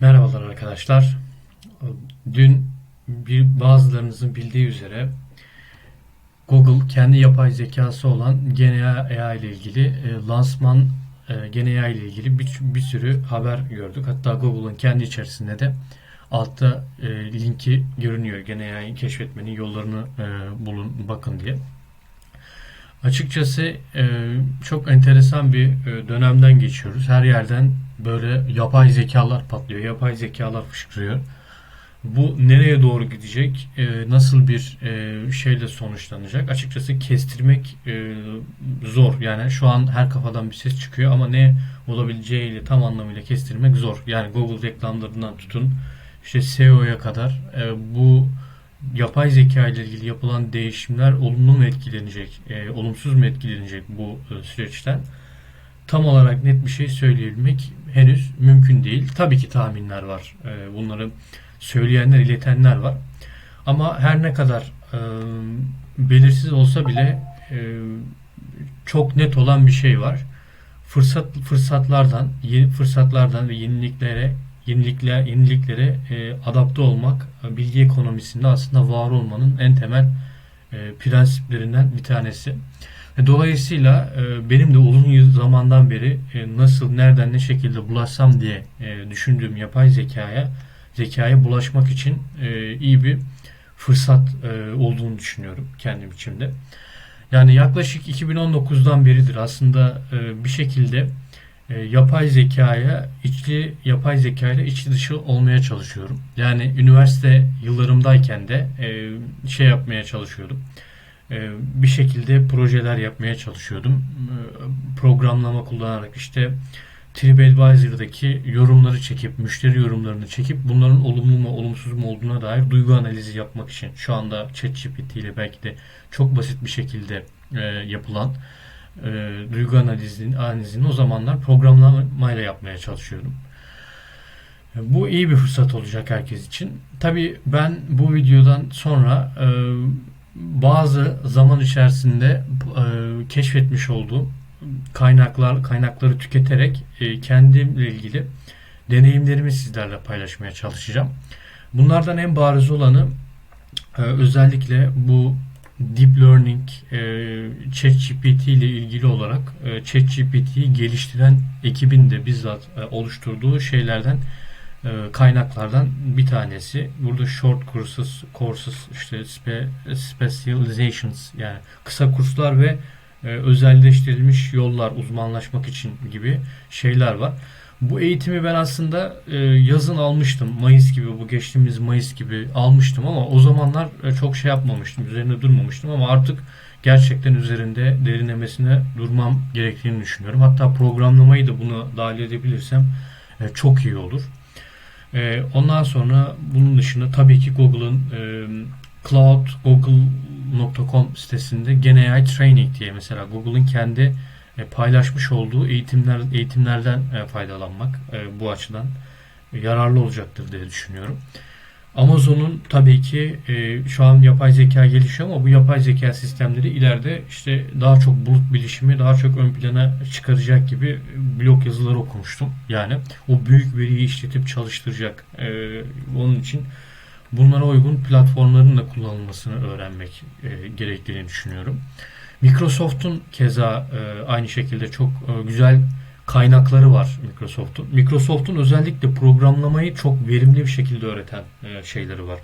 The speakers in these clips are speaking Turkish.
Merhabalar arkadaşlar. Dün bir bazılarınızın bildiği üzere Google kendi yapay zekası olan GenAI ile ilgili e, lansman e, GenAI ile ilgili bir, bir sürü haber gördük. Hatta Google'ın kendi içerisinde de altta e, linki görünüyor. GenAI'yi keşfetmenin yollarını e, bulun bakın diye. Açıkçası e, çok enteresan bir e, dönemden geçiyoruz. Her yerden böyle yapay zekalar patlıyor, yapay zekalar fışkırıyor. Bu nereye doğru gidecek, e, nasıl bir şeyle sonuçlanacak? Açıkçası kestirmek zor. Yani şu an her kafadan bir ses çıkıyor ama ne olabileceğiyle tam anlamıyla kestirmek zor. Yani Google reklamlarından tutun, işte SEO'ya kadar bu yapay zeka ile ilgili yapılan değişimler olumlu mu etkilenecek, e, olumsuz mu etkilenecek bu e, süreçten? Tam olarak net bir şey söyleyebilmek henüz mümkün değil. Tabii ki tahminler var. E, bunları söyleyenler, iletenler var. Ama her ne kadar e, belirsiz olsa bile e, çok net olan bir şey var. Fırsat fırsatlardan, yeni fırsatlardan ve yeniliklere yenilikler, yeniliklere e, adapte olmak e, bilgi ekonomisinde aslında var olmanın en temel e, prensiplerinden bir tanesi. E, dolayısıyla e, benim de uzun zamandan beri e, nasıl, nereden, ne şekilde bulaşsam diye e, düşündüğüm yapay zekaya, zekaya bulaşmak için e, iyi bir fırsat e, olduğunu düşünüyorum kendim içimde. Yani yaklaşık 2019'dan beridir aslında e, bir şekilde e, yapay zekaya içli yapay zekayla içli dışı olmaya çalışıyorum. Yani üniversite yıllarımdayken de e, şey yapmaya çalışıyordum. E, bir şekilde projeler yapmaya çalışıyordum. E, programlama kullanarak işte TripAdvisor'daki yorumları çekip, müşteri yorumlarını çekip bunların olumlu mu olumsuz mu olduğuna dair duygu analizi yapmak için şu anda ChatGPT ile belki de çok basit bir şekilde e, yapılan e, duygu analizini, analizini o zamanlar programlamayla yapmaya çalışıyordum. E, Bu iyi bir fırsat olacak herkes için. Tabii ben bu videodan sonra e, bazı zaman içerisinde e, keşfetmiş olduğum kaynaklar kaynakları tüketerek e, kendimle ilgili deneyimlerimi sizlerle paylaşmaya çalışacağım. Bunlardan en bariz olanı e, özellikle bu Deep Learning, e, ChatGPT ile ilgili olarak e, ChatGPT'yi geliştiren ekibin de bizzat e, oluşturduğu şeylerden e, kaynaklardan bir tanesi. Burada short courses, courses işte spe, specializations yani kısa kurslar ve e, özelleştirilmiş yollar uzmanlaşmak için gibi şeyler var. Bu eğitimi ben aslında e, yazın almıştım. Mayıs gibi bu geçtiğimiz Mayıs gibi almıştım ama o zamanlar e, çok şey yapmamıştım. Üzerinde durmamıştım ama artık gerçekten üzerinde derinlemesine durmam gerektiğini düşünüyorum. Hatta programlamayı da buna dahil edebilirsem çok iyi olur. Ondan sonra bunun dışında tabii ki Google'ın Cloud, Google.com sitesinde GenAI Training diye mesela Google'ın kendi e, paylaşmış olduğu eğitimler eğitimlerden e, faydalanmak e, bu açıdan yararlı olacaktır diye düşünüyorum. Amazon'un tabii ki şu an yapay zeka gelişiyor ama bu yapay zeka sistemleri ileride işte daha çok bulut bilişimi daha çok ön plana çıkaracak gibi blog yazıları okumuştum. Yani o büyük veriyi işletip çalıştıracak. Onun için bunlara uygun platformların da kullanılmasını öğrenmek gerektiğini düşünüyorum. Microsoft'un keza e, aynı şekilde çok e, güzel kaynakları var Microsoft'un. Microsoft'un özellikle programlamayı çok verimli bir şekilde öğreten e, şeyleri var.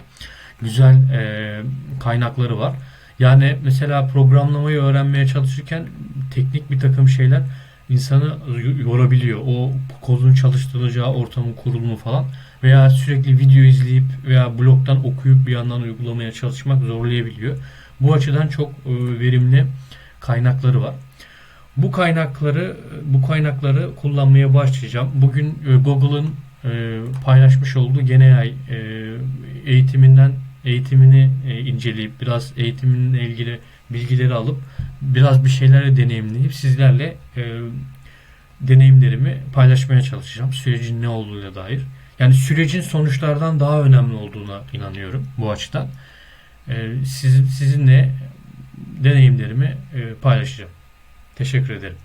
Güzel e, kaynakları var. Yani mesela programlamayı öğrenmeye çalışırken teknik bir takım şeyler insanı yorabiliyor. O kodun çalıştırılacağı ortamın kurulumu falan veya sürekli video izleyip veya blogdan okuyup bir yandan uygulamaya çalışmak zorlayabiliyor. Bu açıdan çok e, verimli kaynakları var. Bu kaynakları bu kaynakları kullanmaya başlayacağım. Bugün e, Google'ın e, paylaşmış olduğu GenAI eğitiminden eğitimini inceleyip biraz eğitiminle ilgili bilgileri alıp biraz bir şeylerle deneyimleyip sizlerle deneyimlerimi paylaşmaya çalışacağım. Sürecin ne olduğuna dair. Yani sürecin sonuçlardan daha önemli olduğuna inanıyorum bu açıdan. Sizin, sizinle deneyimlerimi paylaşacağım. Teşekkür ederim.